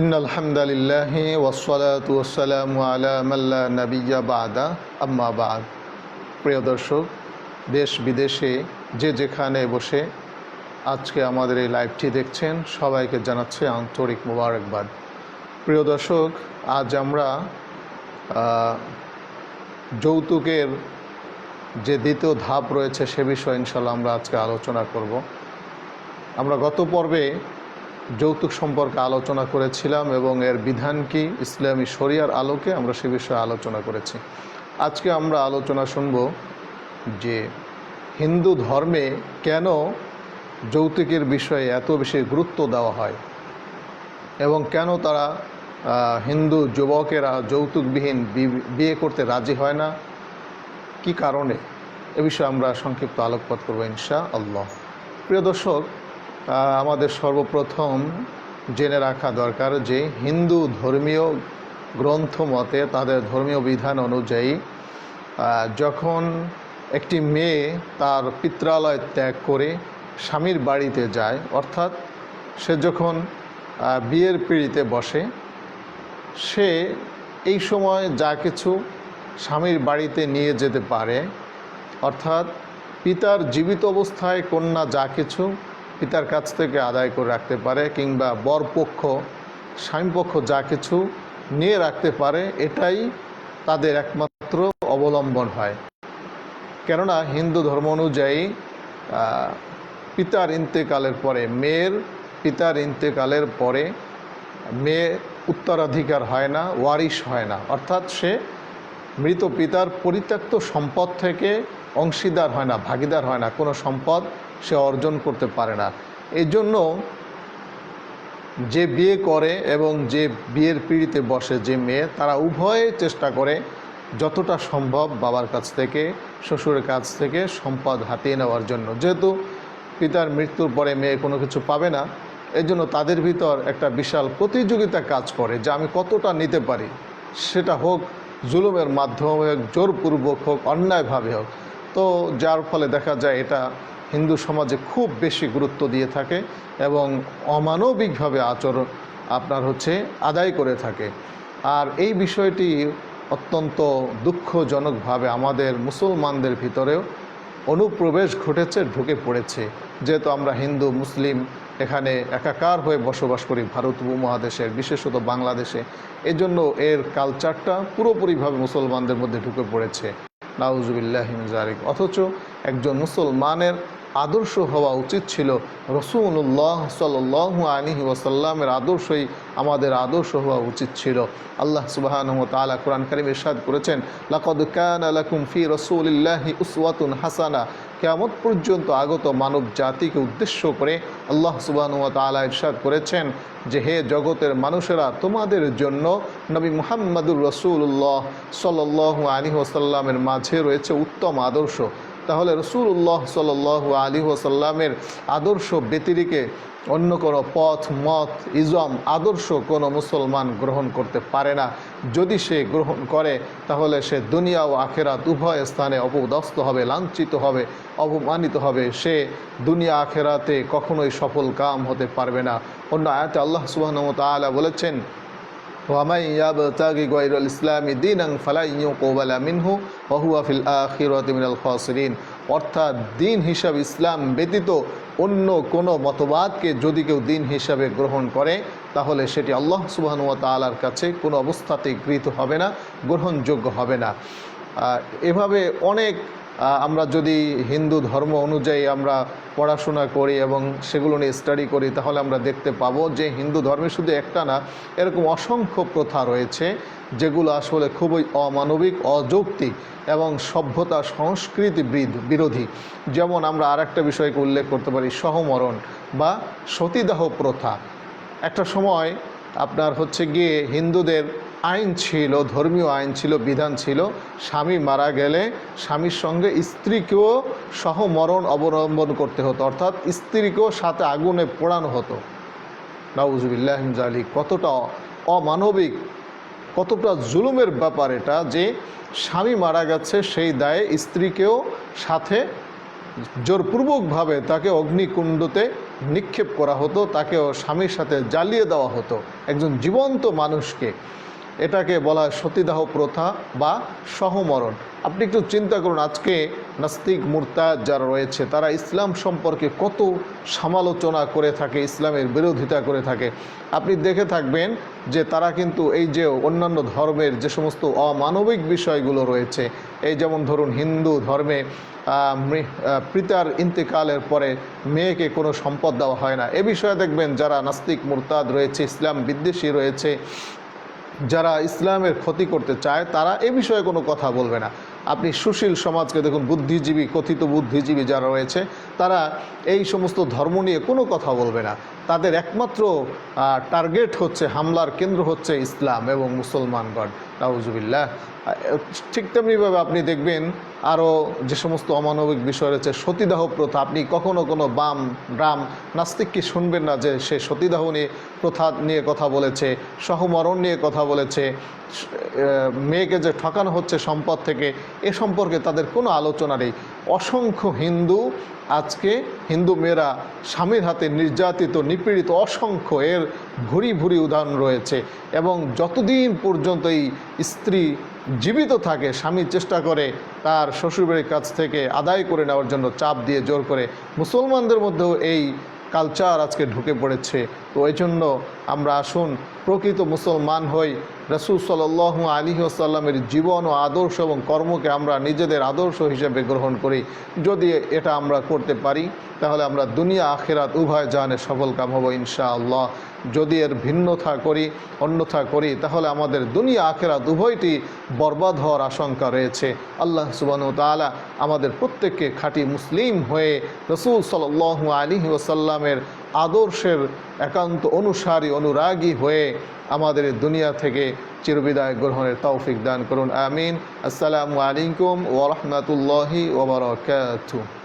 In আলহামদুলিল্লাহ বাদা, আম্মা প্রিয় দর্শক, দেশ বিদেশে যে যেখানে বসে আজকে আমাদের এই লাইভটি দেখছেন, সবাইকে জানাচ্ছে আন্তরিক মোবারকবাদ। প্রিয় দর্শক, আজ আমরা যৌতুকের যে দ্বিতীয় ধাপ রয়েছে সে বিষয়ে ইনশাল্লাহ আমরা আজকে আলোচনা করব। আমরা গত পর্বে যৌতুক সম্পর্কে আলোচনা করেছিলাম এবং এর বিধান কি? ইসলামী শরিয়ার আলোকে আমরা সে বিষয়ে আলোচনা করেছি। আজকে আমরা আলোচনা শুনব যে হিন্দু ধর্মে কেন যৌতুকের বিষয়ে এত বেশি গুরুত্ব দেওয়া হয় এবং কেন তারা হিন্দু যুবকেরা যৌতুকবিহীন বিয়ে করতে রাজি হয় না? কি কারণে? এ বিষয়ে আমরা সংক্ষিপ্ত আলোকপাত করব ইনশা আল্লাহ প্রিয় দর্শক আমাদের সর্বপ্রথম জেনে রাখা দরকার যে হিন্দু ধর্মীয় গ্রন্থ মতে তাদের ধর্মীয় বিধান অনুযায়ী যখন একটি মেয়ে তার পিত্রালয় ত্যাগ করে স্বামীর বাড়িতে যায়, অর্থাৎ সে যখন বিয়ের পিঁড়িতে বসে, সে এই সময় যা কিছু স্বামীর বাড়িতে নিয়ে যেতে পারে, অর্থাৎ পিতার জীবিত অবস্থায় কন্যা যা কিছু পিতার কাছ থেকে আদায় করে রাখতে পারে কিংবা বরপক্ষ, স্বামীপক্ষ যা কিছু নিয়ে রাখতে পারে, এটাই তাদের একমাত্র অবলম্বন হয়। কেননা হিন্দু ধর্ম অনুযায়ী পিতার ইন্তেকালের পরে, মেয়ের পিতার ইন্তেকালের পরে মেয়ে উত্তরাধিকার হয় না, ওয়ারিশ হয় না। অর্থাৎ সে মৃত পিতার পরিত্যক্ত সম্পদ থেকে অংশীদার হয় না, ভাগিদার হয় না, কোনো সম্পদ সে অর্জন করতে পারে না। এই জন্য যে বিয়ে করে এবং যে বিয়ের পিড়িতে বসে যে মেয়ে, তারা উভয়ে চেষ্টা করে যতটা সম্ভব বাবার কাছ থেকে, শ্বশুরের কাছ থেকে সম্পদ হাতিয়ে নেওয়ার জন্য। যেহেতু পিতার মৃত্যুর পরে মেয়ে কোনো কিছু পাবে না এই জন্য তাদের ভিতর একটা বিশাল প্রতিযোগিতা কাজ করে যে আমি কতটা নিতে পারি। সেটা হোক জুলুমের মাধ্যমে হোক, জোরপূর্বক হোক, অন্যায়ভাবে হোক। তো যার ফলে দেখা যায় এটা হিন্দু সমাজে খুব বেশি গুরুত্ব দিয়ে থাকে এবং অমানবিকভাবে আচরণ আপনার হচ্ছে আদায় করে থাকে। আর এই বিষয়টি অত্যন্ত দুঃখজনকভাবে আমাদের মুসলমানদের ভিতরেও অনুপ্রবেশ ঘটেছে, ঢুকে পড়েছে। যেহেতু আমরা হিন্দু, মুসলিম এখানে একাকার হয়ে বসবাস করি ভারত উপমহাদেশের, বিশেষত বাংলাদেশে, এজন্য এর কালচারটা পুরোপুরিভাবে মুসলমানদের মধ্যে ঢুকে পড়েছে। নাউজুবিল্লাহিমজারিক অথচ একজন মুসলমানের আদর্শ হওয়া উচিত ছিল। রসুল্লাহ সাল্লু আলহি ওসাল্লামের আদর্শই আমাদের আদর্শ হওয়া উচিত ছিল। আল্লাহ সুবাহ তালা কোরআন করিম ইরশাদ করেছেন, লাকদ কান আলাকুম ফি রসুলিল্লাহি উসওয়াতুন হাসানা। কেয়ামত পর্যন্ত আগত মানব জাতিকে উদ্দেশ্য করে আল্লাহ সুবাহ তালা ইরশাদ করেছেন যে, হে জগতের মানুষেরা, তোমাদের জন্য নবী মুহাম্মাদুর রসুল্লাহ সাল্লাহ আলী ওসাল্লামের মাঝে রয়েছে উত্তম আদর্শ। তাহলে রসুল্লাহ সাল আলী ওসাল্লামের আদর্শ ব্যতিরিকে অন্য কোনো পথ, মত, ইজম, আদর্শ কোনো মুসলমান গ্রহণ করতে পারে না। যদি সে গ্রহণ করে, তাহলে সে দুনিয়া ও আখেরাত উভয় স্থানে অপদস্থ হবে, লাঞ্ছিত হবে, অপমানিত হবে। সে দুনিয়া আখেরাতে কখনোই সফল কাম হতে পারবে না। অন্য আয়াতে আল্লাহ সুবাহ বলেছেন ওয়ামাই ইয়াবতাগি গায়রুল ইসলামি দীনান ফালা ইউকবালা মিনহু ওয়া হুয়া ফিল আখিরাতি মিনাল খাসিরিন অর্থাৎ দিন হিসাব ইসলাম ব্যতীত অন্য কোনো মতবাদকে যদি কেউ দিন হিসাবে গ্রহণ করে, তাহলে সেটি আল্লাহ সুবহানু ওয়া তাআলার কাছে কোনো অবস্থাতেই গৃহীত হবে না, গ্রহণযোগ্য হবে না। এভাবে অনেক আমরা যদি হিন্দু ধর্ম অনুযায়ী আমরা পড়াশোনা করি এবং সেগুলো নিয়ে স্টাডি করি, তাহলে আমরা দেখতে পাবো যে হিন্দু ধর্মে শুধু একটা না, এরকম অসংখ্য প্রথা রয়েছে যেগুলো আসলে খুবই অমানবিক, অযৌক্তিক এবং সভ্যতা সংস্কৃতি বিরোধী। যেমন আমরা আর একটা বিষয়কে উল্লেখ করতে পারি, সহমরণ বা সতীদাহ প্রথা। একটা সময় আপনার হচ্ছে গিয়ে হিন্দুদের আইন ছিল, ধর্মীয় আইন ছিল, বিধান ছিল, স্বামী মারা গেলে স্বামীর সঙ্গে স্ত্রীকেও সহমরণ অবলম্বন করতে হতো, অর্থাৎ স্ত্রীকেও সাথে আগুনে পোড়ানো হতো। নাউজুবিল্লাহিম জালিক, কতটা অমানবিক, কতটা জুলুমের ব্যাপার এটা যে স্বামী মারা গেছে, সেই দায়ে স্ত্রীকেও সাথে জোরপূর্বকভাবে তাকে অগ্নিকুণ্ডতে নিক্ষেপ করা হতো, তাকেও স্বামীর সাথে জ্বালিয়ে দেওয়া হতো। একজন জীবন্ত মানুষকে এটাকে বলা হয় সতীদাহ প্রথা বা সহমরণ। আপনি একটু চিন্তা করুন, আজকে নাস্তিক মুরতাদ যারা রয়েছে, তারা ইসলাম সম্পর্কে কত সমালোচনা করে থাকে, ইসলামের বিরোধিতা করে থাকে। আপনি দেখে থাকবেন যে তারা কিন্তু এই যে অন্যান্য ধর্মের যে সমস্ত অমানবিক বিষয়গুলো রয়েছে, এই যেমন ধরুন হিন্দু ধর্মে পিতার ইন্তেকালের পরে মেয়েকে কোনো সম্পদ দেওয়া হয় না। এ বিষয়ে দেখবেন যারা নাস্তিক মুরতাদ রয়েছে, ইসলাম বিদ্বেষী রয়েছে যারা ইসলামের ক্ষতি করতে চায়, তারা এ বিষয়ে কোনো কথা বলবে না। আপনি সুশীল সমাজকে দেখুন, বুদ্ধিজীবী, কথিত বুদ্ধিজীবী যারা রয়েছে, তারা এই সমস্ত ধর্ম নিয়ে কোনো কথা বলবে না। তাদের একমাত্র টার্গেট হচ্ছে, হামলার কেন্দ্র হচ্ছে ইসলাম এবং মুসলমানগণ। নাউজুবিল্লাহ। ঠিক তেমনিভাবে আপনি দেখবেন আরও যে সমস্ত অমানবিক বিষয় রয়েছে, সতীদাহ প্রথা, আপনি কখনো কোনো বাম রাম নাস্তিককে শুনবেন না যে সে সতীদাহ নিয়ে প্রথা নিয়ে কথা বলেছে, সহমরণ নিয়ে কথা বলেছে মেয়েকে যে ঠকানো হচ্ছে সম্পদ থেকে, এ সম্পর্কে তাদের কোনো আলোচনা নেই। অসংখ্য হিন্দু আজকে, হিন্দু মেয়েরা স্বামীর হাতে নির্যাতিত, নিপীড়িত, অসংখ্য এর ভুরি ভুরি উদাহরণ রয়েছে এবং যতদিন পর্যন্ত এই স্ত্রী জীবিত থাকে, স্বামী চেষ্টা করে তার শ্বশুরবাড়ির কাছ থেকে আদায় করে নেওয়ার জন্য চাপ দিয়ে জোর করে, মুসলমানদের মধ্যেও এই কালচার আজকে ঢুকে পড়েছে। তো এই জন্য আমরা আসুন, প্রকৃত মুসলমান হই রসুল সাল আলী আসাল্লামের জীবন ও আদর্শ এবং কর্মকে আমরা নিজেদের আদর্শ হিসেবে গ্রহণ করি। যদি এটা আমরা করতে পারি, তাহলে আমরা দুনিয়া, আখেরাত উভয় জানে সফল কাম হব ইনশাআল্লাহ। যদি এর ভিন্নতা করি, অন্যথা করি, তাহলে আমাদের দুনিয়া, আখেরাত উভয়টি বরবাদ হওয়ার আশঙ্কা রয়েছে। আল্লাহ সুবাহ তালা আমাদের প্রত্যেককে খাঁটি মুসলিম হয়ে রসুল সাল আলী ওসাল্লামের আদর্শের একান্ত অনুসারী, অনুরাগী হয়ে আমাদের দুনিয়া থেকে চিরবিদায় গ্রহণের তৌফিক দান করুন। আমিন। আসসালামু আলাইকুম ওরহমতুল্লাহি ওবরাকাতুহ